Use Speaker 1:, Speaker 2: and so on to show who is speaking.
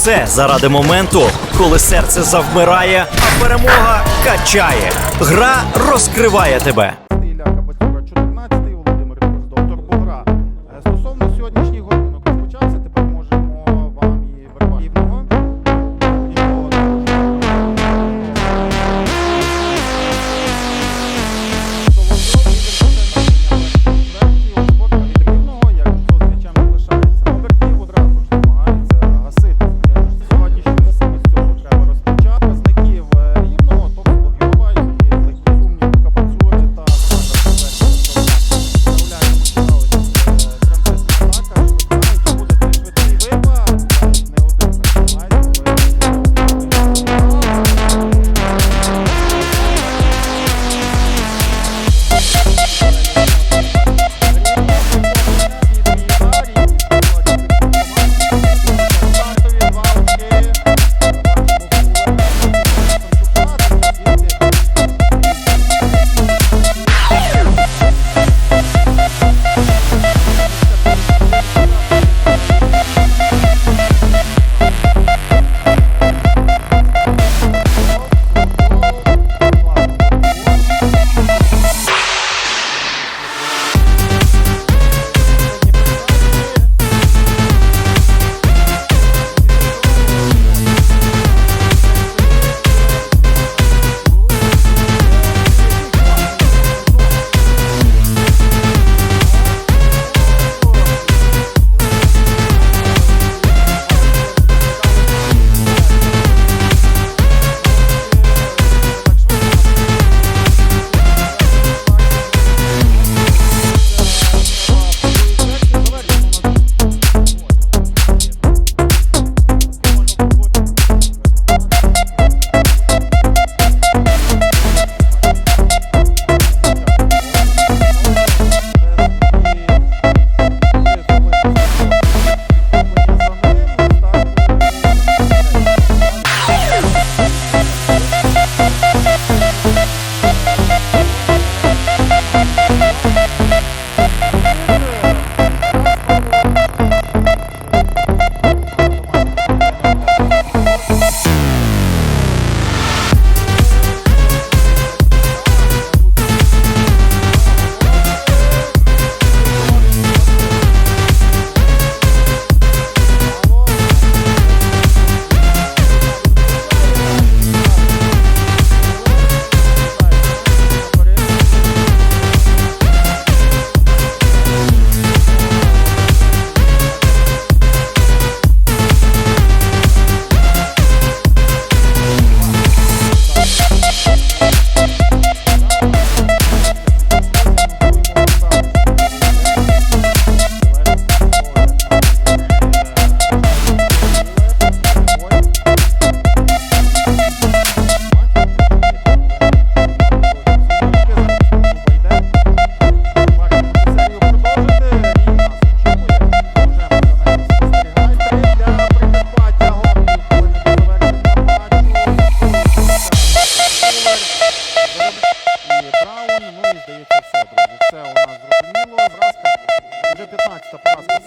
Speaker 1: все заради моменту, коли серце завмирає, а перемога качає. Гра розкриває тебе.
Speaker 2: Ляка Батюра, 14-й Володимир Доктор Богра. Е, стосовно сьогоднішнього Зрозуміло, зразка. Вже 15-та поразка.